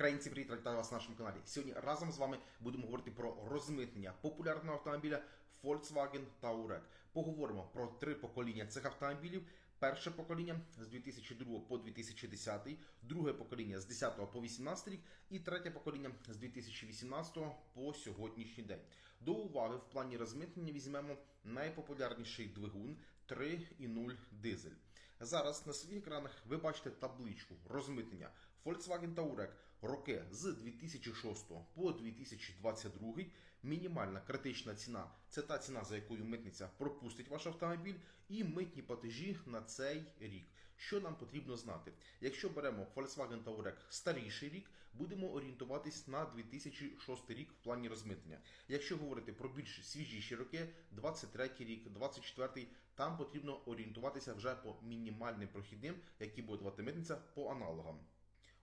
Українці, привіт, вітаю вас на нашому каналі. Сьогодні разом з вами будемо говорити про розмитнення популярного автомобіля Volkswagen Touareg. Поговоримо про три покоління цих автомобілів. Перше покоління з 2002 по 2010, друге покоління з 10 по 18 рік і третє покоління з 2018 по сьогоднішній день. До уваги в плані розмитнення візьмемо найпопулярніший двигун 3.0 дизель. Зараз на своїх екранах ви бачите табличку розмитнення Volkswagen Touareg роки з 2006 по 2022. Мінімальна критична ціна це та ціна, за якою митниця пропустить ваш автомобіль, і митні платежі на цей рік. Що нам потрібно знати? Якщо беремо Volkswagen Touareg старіший рік, будемо орієнтуватись на 2006 рік в плані розмитнення. Якщо говорити про більш свіжіші роки, 23 рік, 24, там потрібно орієнтуватися вже по мінімальним прохідним, які буде давати митниця по аналогам.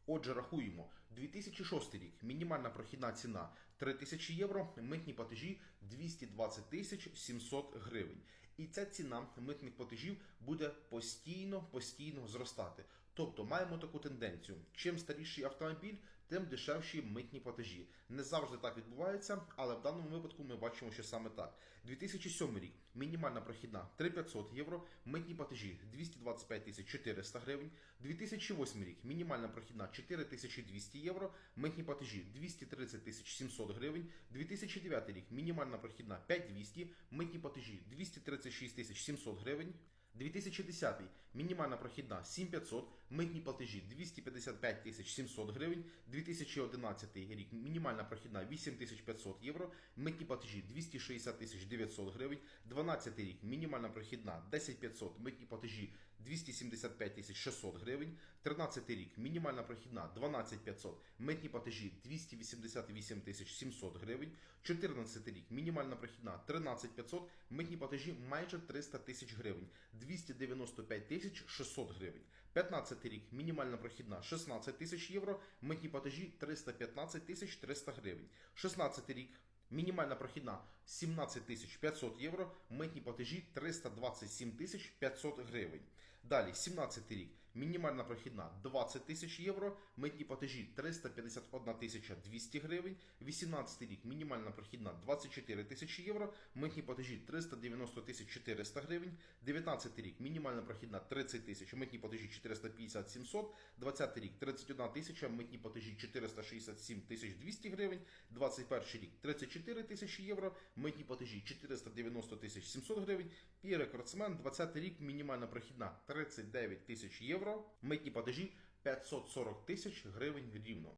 Отже, рахуємо 2006 рік. Мінімальна прохідна ціна 3000 євро, митні платежі 220 тисяч 700 гривень. І ця ціна митних платежів буде постійно постійно зростати. Тобто маємо таку тенденцію: чим старіший автомобіль, тим дешевші митні платежі. Не завжди так відбувається, але в даному випадку ми бачимо, що саме так. 2007 рік мінімальна прохідна 3500 євро, митні платежі 225 400 гривень. 2008 рік мінімальна прохідна 4200 євро, митні платежі 230 700 гривень. 2009 рік мінімальна прохідна 5200, митні платежі 236 тисяч 700 гривень. 2010 мінімальна прохідна 7500, митні платежі 255 тисяч 700 гривень. 2011 рік мінімальна прохідна 8500 євро, митні платежі 260 тисяч 900 гривень. 12 рік мінімальна прохідна 10500, митні платежі 275 тисяч 600 гривень. 13 рік мінімальна прохідна 12500, митні платежі 288 тисяч 700 гривень. 14 рік мінімальна прохідна 13500, митні платежі майже 300 тисяч гривень. 295 тисяч 600 гривень. 15 рік мінімальна прохідна 16 тисяч євро, митні платежі 315 тисяч 300 гривень. 16 рік мінімальна прохідна 17 тисяч 500 євро, митні платежі 327 тисяч 500 гривень. Далі 17 рік мінімальна прохідна 20 тисяч євро, митні платежі 351 тисяча 200 гривень. 18 рік мінімальна прохідна 24 тисячі євро, митні платежі 390 тисяч 400 гривень. 19 рік мінімальна прохідна 30 тисяч, митні платежі 450 700. 20 рік 31 тисяча, митні платежі 467 тисяч 200 гривень. 21 рік 34 тисячі євро, митні платежі 490 тисяч 700 гривень. І рекордсмен 20 рік мінімальна прохідна 39 тисяч євро, митні платежі 540 тисяч гривень рівно.